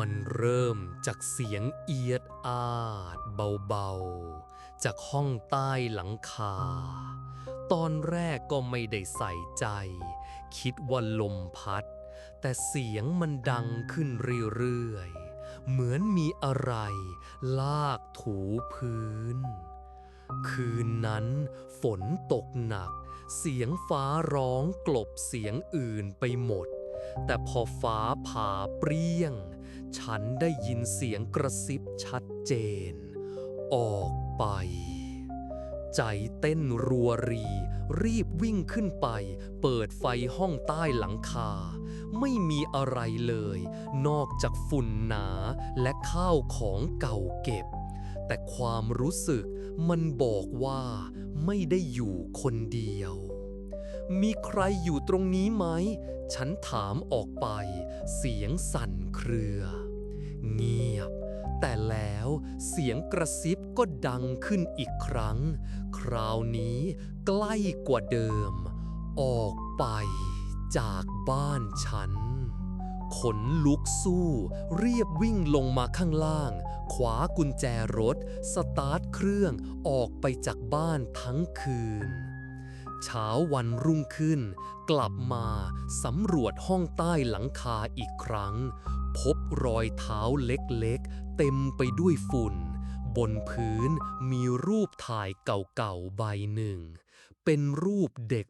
มันเริ่มจากเสียงเอียดอาดเบาๆ จากห้องใต้หลังคา ตอนแรกก็ไม่ได้ใส่ใจ คิดว่าลมพัด แต่เสียงมันดังขึ้นเรื่อยๆ เหมือนมีอะไร ลากถูพื้น คืนนั้นฝนตกหนัก เสียงฟ้าร้องกลบเสียงอื่นไปหมดแต่พอฟ้าผ่าเปรี้ยง ฉันได้ยินเสียงกระซิบชัดเจน ออกไป ใจเต้นรัวรี รีบวิ่งขึ้นไป เปิดไฟห้องใต้หลังคา ไม่มีอะไรเลย นอกจากฝุ่นหนาและข้าวของเก่าเก็บ แต่ความรู้สึกมันบอกว่าไม่ได้อยู่คนเดียวมีใครอยู่ตรงนี้ไหม ฉันถามออกไป เสียงสั่นเครือ เงียบ แต่แล้วเสียงกระซิบก็ดังขึ้นอีกครั้ง คราวนี้ใกล้กว่าเดิม ออกไปจากบ้านฉัน ขนลุกสู้ เรียบวิ่งลงมาข้างล่าง ขวากุญแจรถ สตาร์ทเครื่องออกไปจากบ้านทั้งคืนเช้าวันรุ่งขึ้น กลับมาสำรวจห้องใต้หลังคาอีกครั้ง พบรอยเท้าเล็กๆ เต็มไปด้วยฝุ่น บนพื้นมีรูปถ่ายเก่าๆใบหนึ่ง เป็นรูปเด็ก